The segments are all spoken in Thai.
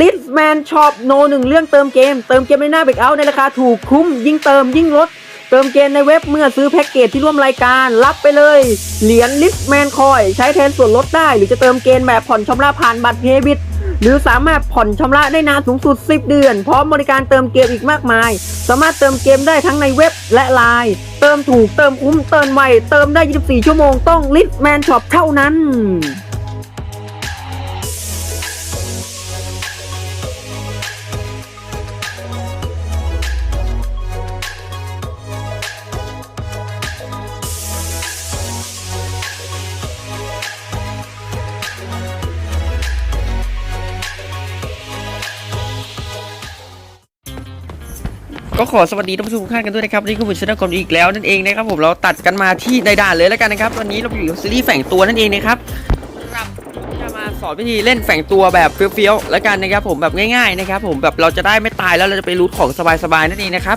ลิสแมนช็อปโนหนึ่งเรื่องเติมเกม เติมเกมในหน้าเบรกเอาในราคาถูกคุ้ม ยิ่งเติมยิ่งลด เติมเกมในเว็บเมื่อซื้อแพ็กเกจที่ร่วมรายการ รับไปเลย เหรียญลิสแมนคอยใช้แทนส่วนลดได้ หรือจะเติมเกมแบบผ่อนชำระผ่านบัตรเฮบิตหรือสามารถผ่อนชำระได้นานสูงสุด 10 เดือน พร้อมบริการเติมเกมอีกมากมาย สามารถเติมเกมได้ทั้งในเว็บและไลน์เติมถูกเติมคุ้มเติมไวเติมได้ 24 ชั่วโมงต้องลิสแมนช็อปเท่านั้น ก็ขอสวัสดีท่านผู้ชมทุกท่านกันด้วยนะครับนี่คือผมชนะกรอีกแล้วนั่นเองนะครับผมเราตัดกันมาที่ในด่านเลยแล้วกันนะครับวันนี้เราอยู่ซีรีส์แฝงตัวนั่นเองนะครับจะมาสอนวิธีเล่นแฝงตัวแบบเฟี้ยวๆแล้วกันนะครับผมแบบง่ายๆนะครับผมแบบเราจะได้ไม่ตายแล้วเราจะไปรูทของสบายๆนั่นเองนะครับ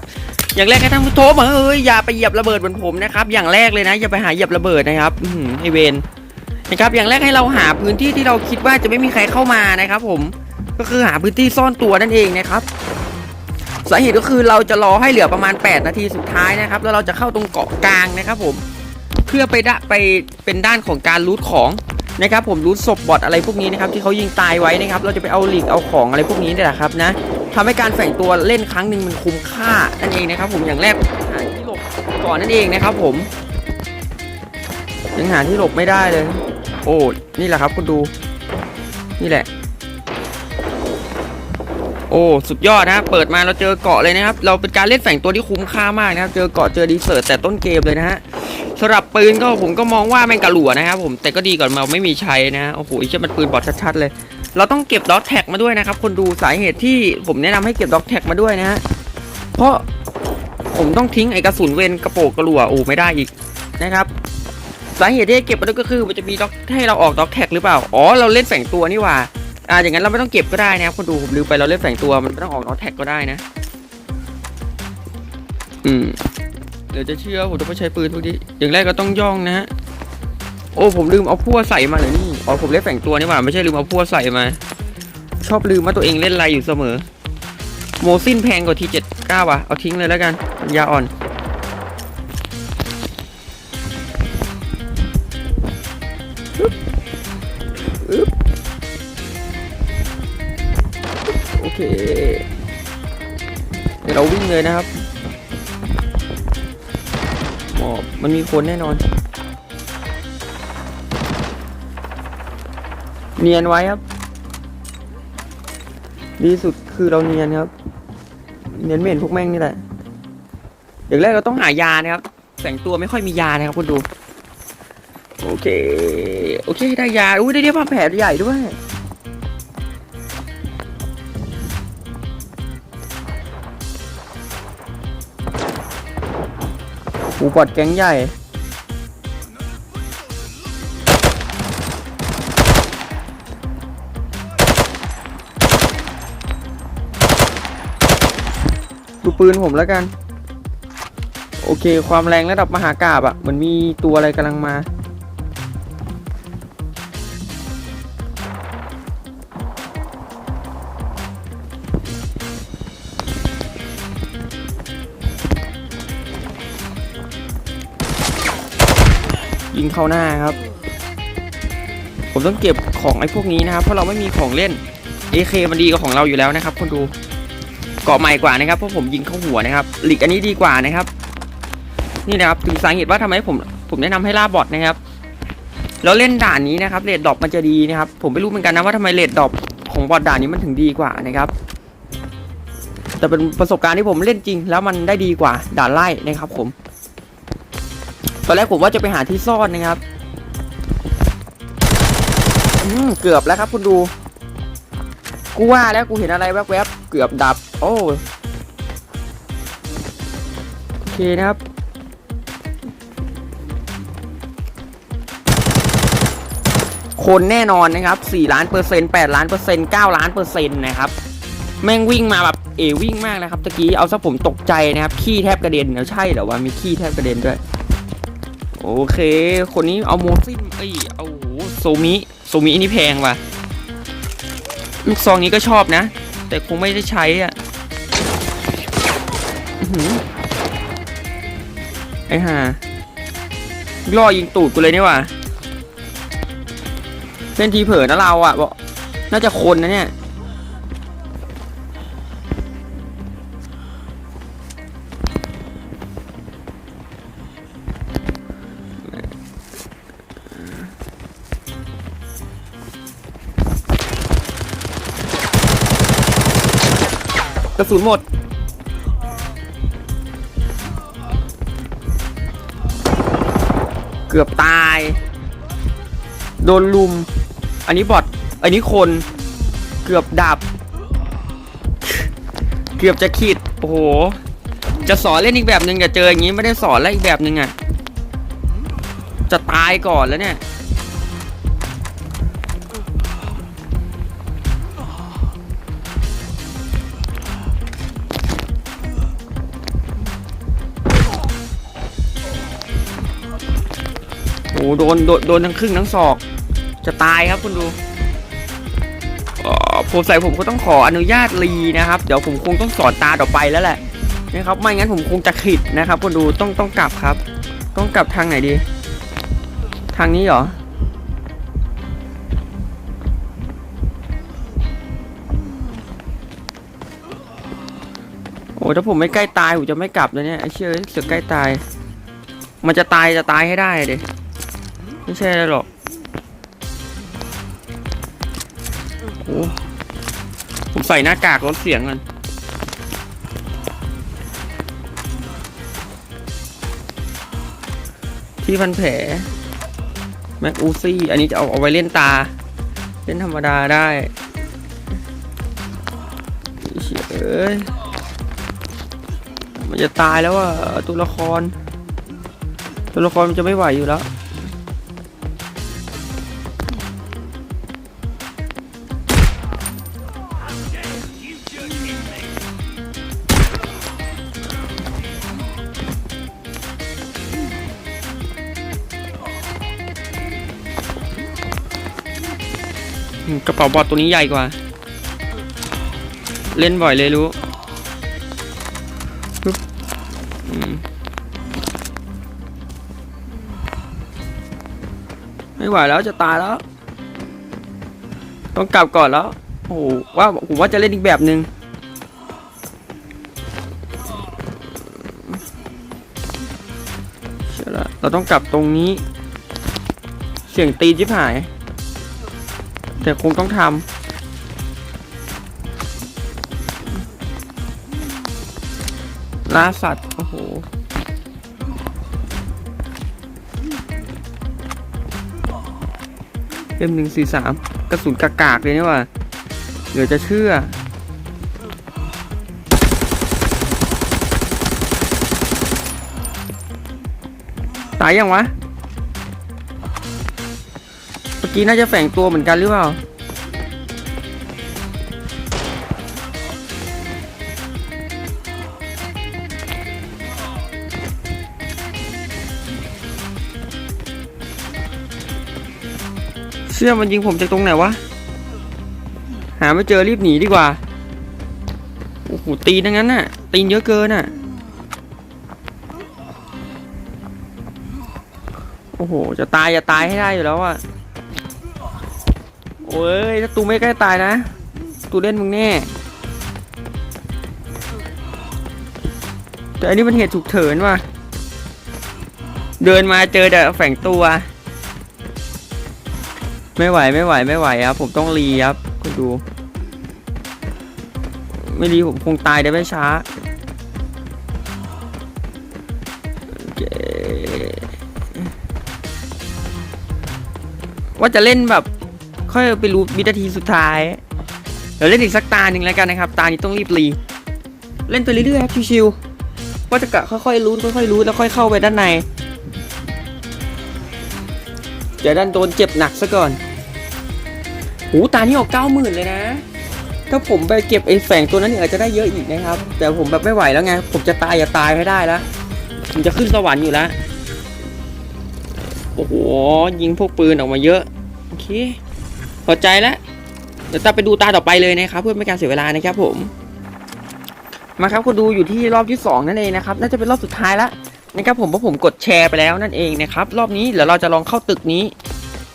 อย่างแรกให้ท่านผู้ชมเอ้ยอย่าไปเหยียบระเบิดบนผมนะครับอย่างแรกเลยนะอย่าไปหาเหยียบระเบิดนะครับอื้อหือให้เวนนะครับอย่างแรกให้เราหาพื้นที่ที่เราคิดว่าจะไม่มีใครเข้ามานะครับ ผมก็คือหาพื้นที่ซ่อนตัวนั่นเองนะครับ สาเหตุก็คือเราจะรอให้เหลือประมาณ 8 นาทีสุดท้ายนะครับ แล้วเราจะเข้าตรงเกาะกลางนะครับผมเพื่อไปดะไปเป็นด้านของการรูทของนะครับผมรูทศพบอทอะไรพวกนี้นะครับที่เขายิงตายไว้นะครับ เราจะไปเอาหลีกเอาของอะไรพวกนี้นี่แหละครับนะทำให้การแฝงตัวเล่นครั้งหนึ่งมันคุ้มค่านั่นเองนะครับ ผมอย่างแรกหาที่หลบก่อนนั่นเองนะครับ ผมยังหาที่หลบไม่ได้เลย โอ้นี่แหละครับคุณดู นี่แหละ โอ้สุดยอดนะเปิดมาเราเจอเกาะเลยนะครับ เราเป็นการเล่นแฝงตัวที่คุ้มค่ามากนะครับ เจอเกาะเจอดีเซอร์ตแต่ต้นเกมเลยนะฮะสำหรับปืนก็ผมก็มองว่าแม่งกระหลัวนะครับผมแต่ก็ดีก่อนมาไม่มีใช้นะโอ้โหอ้เจ้ามันปืนบอดชัดๆเลย เราต้องเก็บด็อกแท็กมาด้วยนะครับ คนดูสาเหตุที่ผมแนะนำให้เก็บด็อกแท็กมาด้วยนะฮะเพราะผมต้องทิ้งไอกระสุนเวนกระโปงกระหลัวโอ้ไม่ได้อีกนะครับสาเหตุที่ให้เก็บมาด้วยก็คือมันจะมีด็อกให้เราออกด็อกแท็กหรือเปล่าอ๋อเราเล่นแฝงตัวนี่หว่า อ่าอย่างนั้นเราไม่ต้องเก็บก็ได้นะครับคนดูผมลืมไปเราเล่นแฝงตัวมันไม่ต้องออกนอตแท็กก็ได้นะ อืมเดี๋ยวจะเชื่อผมจะไม่ใช้ปืนพวกนี้อย่างแรกก็ต้องย่องนะฮะโอ้ผมลืมเอาพั่วใส่มาเลยนี่อ๋อผมเล่นแฝงตัวนี่หว่าไม่ใช่ลืมเอาพั่วใส่มา ชอบลืมว่าตัวเองเล่นอะไรอยู่เสมอ โมซินแพงกว่าทีเจ็ดเก้าอะเอาทิ้งเลยแล้วกันปัญญาอ่อน เราวิ่งเลยนะครับหมอบมันมีคนแน่นอน เนียนไว้ครับ ดีสุดคือเราเนียนครับ เนียนไม่เห็นพวกแม่งนี่แหละอย่างแรกเราต้องหายานะครับแสงตัวไม่ค่อยมียานะครับคุณดู โอเค โอเค ได้ยา อุ้ยได้เรียกว่าแผลใหญ่ด้วย หูบอดแก๊งใหญ่ ดูปืนผมแล้วกัน โอเค ความแรงระดับมหากาบอะ่ะ เหมือนมีตัวอะไรกำลังมา ยิงเข้าหน้าครับ ผมต้องเก็บของไอ้พวกนี้นะครับ เพราะเราไม่มีของเล่น AK มันดีกว่าของเราอยู่แล้วนะครับคนดูเกาะใหม่กว่านะครับเพราะผมยิงเข้าหัวนะครับหลีกอันนี้ดีกว่านะครับ นี่นะครับถึงสาเหตุว่าทำไมผมผมแนะนำให้ล่าบอทนะครับแล้วเล่นด่านนี้นะครับเลดดอปมันจะดีนะครับ ผมไม่รู้เหมือนกันนะว่าทำไมเลดดอปของบอทด่านนี้มันถึงดีกว่านะครับ แต่เป็นประสบการณ์ที่ผมเล่นจริง แล้วมันได้ดีกว่าด่านไล่นะครับ ผม ตอนแรกผมว่าจะไปหาที่ซ่อนนะครับอืมเกือบแล้วครับคุณดู กูว่าแล้วกูเห็นอะไรแวบๆ เกือบดับ โอ้โอเคนะครับ คนแน่นอนนะครับ4ล้านเปอร์เซ็นต์8ล้านเปอร์เซ็นต์9ล้านเปอร์เซ็นต์นะครับ แม่งวิ่งมาแบบเอวิ่งมากนะครับตะกี้ เอาซะผมตกใจนะครับ ขี้แทบกระเด็นแล้วใช่เหรอว่ามีขี้แทบกระเด็นด้วย โอเค คนนี้เอาโมซินเอ้ยเอาโหโซมิโซมินี่แพงว่ะ ลูกซองนี้ก็ชอบนะ แต่คงไม่ได้ใช้อะไอ้ห่าล่อยิงตูดกูเลยนี่หว่าเล่นทีเผลอนะเราอะบอกน่าจะคนนะเนี่ย กระสุนหมด เกือบตาย โดนลุม อันนี้บอทอันนี้คน เกือบดับ เกือบจะขีดโอ้โห จะสอนเล่นอีกแบบหนึ่งอย่าเจออย่างนี้ไม่ได้สอนแล้วอีกแบบหนึ่งอะ จะตายก่อนแล้วเนี่ย อ้โหโดนโดนโดนทั้งครึ่งทั้งศอก จะตายครับคุณดูเอ่อผมใส่ผมก็ต้องขออนุญาตรีนะครับ เดี๋ยวผมคงต้องสอนตาต่อไปแล้วแหละนะครับไม่งั้นผมคงจะขิดนะครับคุณดูต้องต้องกลับครับ ต้องกลับทางไหนดี ทางนี้เหรอโอ้ถ้าผมไม่ใกล้ตายผมจะไม่กลับเลยเนี่ยไอ้เชื่อเสือใกล้ตาย มันจะตายจะตายให้ได้เด็ ไม่ใช่หรอกโอ้ผมใส่หน้ากากลดเสียงกันที่พันแผลแม็กอูซี่ อันนี้จะเอาเอาไว้เล่นตา เล่นธรรมดาได้เอ้ยมันจะตายแล้วอะตัวละคร ตัวละครมันจะไม่ไหวอยู่แล้ว กระเป๋าบอดตัวนี้ใหญ่กว่า เล่นบ่อยเลยรู้ปึ๊บไม่ไหวแล้วจะตายแล้ว ต้องกลับก่อนแล้ว โอ้โหว่าผมว่าจะเล่นอีกแบบหนึ่งเชื่อละเราต้องกลับตรงนี้ เสียงตีนจิบหาย แต่คงต้องทำล่าสัตว์ โอ้โหเอ็มหนึ่งสี่สามกระสุนกากเลยนี่หว่าเดี๋ยวจะเชื่อตายยังวะ เมื่อกี้น่าจะแฝงตัวเหมือนกันหรือเปล่า เสื้อมันยิงผมจากตรงไหนวะ หาไม่เจอรีบหนีดีกว่า โอ้โห ตีนทั้งนั้นน่ะ ตีนเยอะเกินน่ะ โอ้โห จะตายจะตายให้ได้อยู่แล้วอะ โอ้ยถ้าตูไม่ใกล้ตายนะ ตูเล่นมึงแน่ แต่อันนี้มันเหตุฉุกเฉินว่ะ เดินมาเจอแต่แฝงตัว ไม่ไหวไม่ไหวไม่ไหวครับ ผมต้องรีครับคุณดู ไม่รีผมคงตายได้ไม่ช้าว่าจะเล่นแบบ ค่อยไปรู้วินาทีสุดท้าย เดี๋ยวเล่นอีกสักตาหนึ่งแล้วกันนะครับ ตานี้ต้องรีบรี เล่นไปเรื่อยๆครับชิวๆว่าจะกะค่อยๆรู้ค่อยๆรู้แล้วค่อยเข้าไปด้านในเดี๋ยวดันโดนเจ็บหนักซะก่อนหูตานี่ออกเก้าหมื่นเลยนะ ถ้าผมไปเก็บไอ้แฝงตัวนั้นเนี่ยอาจจะได้เยอะอีกนะครับ แต่ผมแบบไม่ไหวแล้วไง ผมจะตายอย่าตายให้ได้แล้วผมจะขึ้นสวรรค์อยู่แล้ว โอ้โห ยิงพวกปืนออกมาเยอะ โอเค พอใจแล้วเดี๋ยวจะไปดูตาต่อไปเลยนะครับ เพื่อไม่การเสียเวลานะครับ ผม มาครับคนดูอยู่ที่รอบที่สองนั่นเองนะครับ น่าจะเป็นรอบสุดท้ายแล้วนะครับผมเพราะผมกดแชร์ไปแล้วนั่นเองนะครับ รอบนี้เดี๋ยวเราจะลองเข้าตึกนี้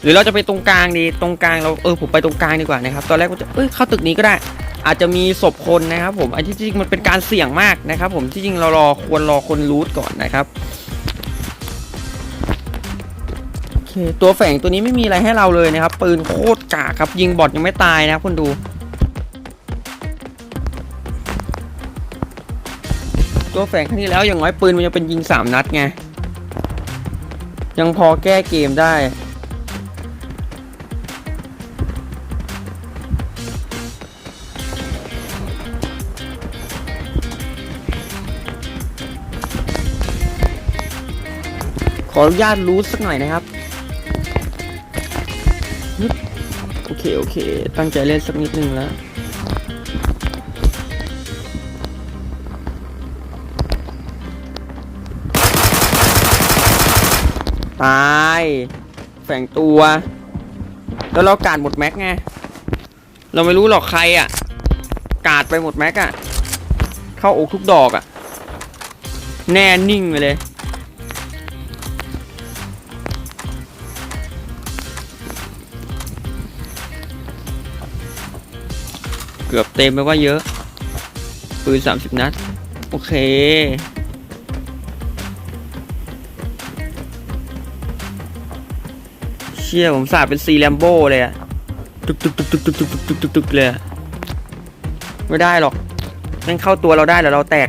หรือเราจะไปตรงกลางดีตรงกลางเราเออผมไปตรงกลางดีกว่านะครับ ตอนแรกว่าจะเอ้ยเข้าตึกนี้ก็ได้ อาจจะมีศพคนนะครับ ผมอันที่จริงมันเป็นการเสี่ยงมากนะครับ ผมที่จริงเรารอควรรอคนรูทก่อนนะครับ ตัวแฝงตัวนี้ไม่มีอะไรให้เราเลยนะครับ ปืนโคตรกากครับ ยิงบอทยังไม่ตายนะครับคนดู ตัวแฝงครั้งที่แล้วอย่างน้อยปืนมันยังเป็นยิงสามนัดไง ยังพอแก้เกมได้ขออนุญาตรู้สักหน่อยนะครับ เคโอเค ตั้งใจเล่นสักนิดนึงแล้วตายแฝงตัว แล้วเรากาดหมดแม็กไง เราไม่รู้หรอกใครอะ กาดไปหมดแม็กอะ เข้าอกทุกดอกอะ แน่นิ่งไปเลย กือบเต็มไปว่าเยอะ ปืน30นัด โอเค เชี่ยผมสาดเป็นซีแลมโบ้เลยอะตึกตึกตึกตึกตึกตึกตึกตึกตึกตึกเลยไม่ได้หรอกแม่งเข้าตัวเราได้แล้วเราแตก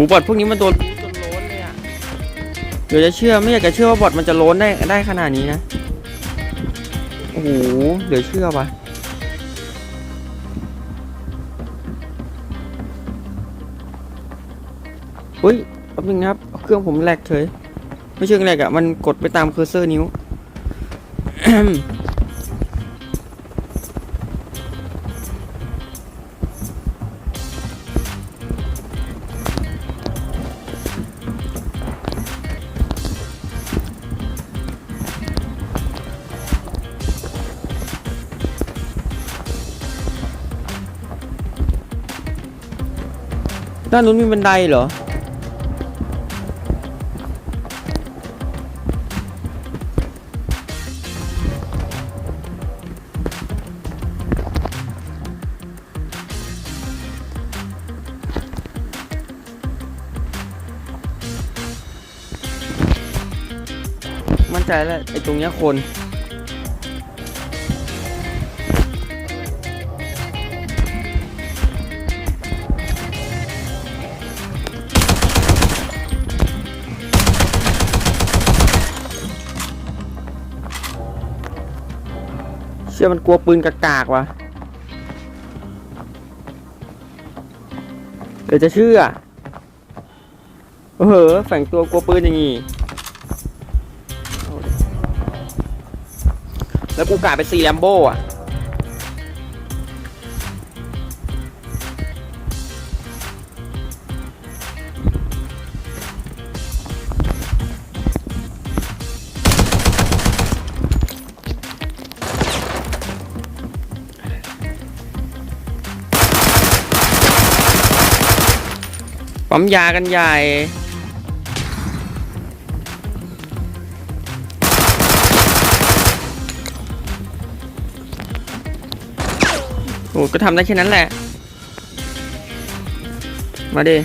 หูบอทพวกนี้มันโดนจนล้นเลยอะเดี๋ยวจะเชื่อไม่อยากจะเชื่อว่าบอทมันจะโล้นได้ได้ขนาดนี้นะโอ้โหเดี๋ยวเชื่อปะเฮ้ยแป๊บนึงนะครับ เครื่องผมแหลกเฉย ไม่เชิงแหลกอะ่ะ มันกดไปตามเคอร์เซอร์นิ้ว ด้านนู้นมีบันไดเหรอ มั่นใจแล้วไอ้ตรงเนี้ยคน ชื่อมันกลัวปืนกากๆวะเดี๋ยวจะเชื่อเออแฝงตัวกลัวปืนอย่างงี้ แล้วกูกลายเป็นซีแลมโบ้อะ ปั๊มยากันใหญ่โอ้ก็ทำได้แค่นั้นแหละ มาดิ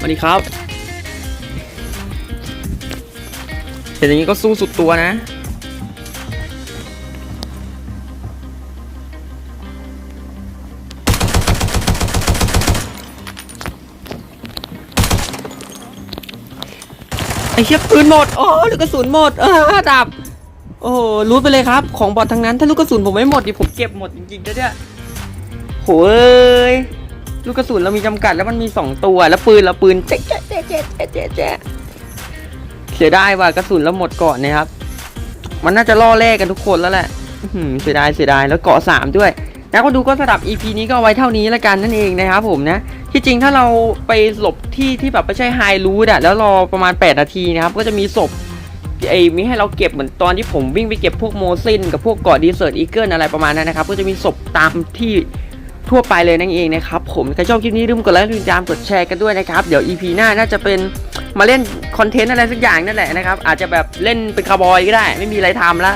มาดิครับ เห็นอย่างนี้ก็สู้สุดตัวนะ ไอ้เชี่ยปืนหมดโอ้ลูกกระสุนหมด เออดับ โอ้โหรู้ไปเลยครับ ของบอททั้งนั้น ถ้าลูกกระสุนผมไม่หมดดิผมเก็บหมดจริงๆนะเนี่ยโหเอ้ย ลูกกระสุนเรามีจำกัดแล้วมันมีสองตัว แล้วปืนเราปืนเจ๊ะเจ๊ะเจ๊ะเจ๊ะเจ๊ะเจ๊ะเสียดายว่ากระสุนเราหมดก่อนนะครับ มันน่าจะล่อแร่กันทุกคนแล้วแหละอื้อหือเสียดายเสียดายแล้วเกาะสามด้วย นะก็ดูก็สดับ EP นี้ก็ไว้เท่านี้ละกันนั่นเองนะครับผมนะที่จริงถ้าเราไปหลบที่ที่แบบไม่ใช่ไฮรูทอะแล้วรอประมาณ 8 นาทีนะครับ ก็จะมีศพไอ้มีให้เราเก็บเหมือนตอนที่ผมวิ่งไปเก็บพวกโมซินกับพวกเกาะดีเซอร์ตอีเกิลอะไรประมาณนั้นนะครับ ก็จะมีศพตามที่ทั่วไปเลยนั่นเองนะครับผมใครชอบคลิปนี้อย่าลืมกดไลค์กดติดตามกดแชร์กันด้วยนะครับ เดี๋ยว EP หน้าน่าจะเป็นมาเล่นคอนเทนต์อะไรสักอย่างนั่นแหละนะครับอาจจะแบบเล่นเป็นคาวบอยก็ได้ ไม่มีอะไรทำแล้ว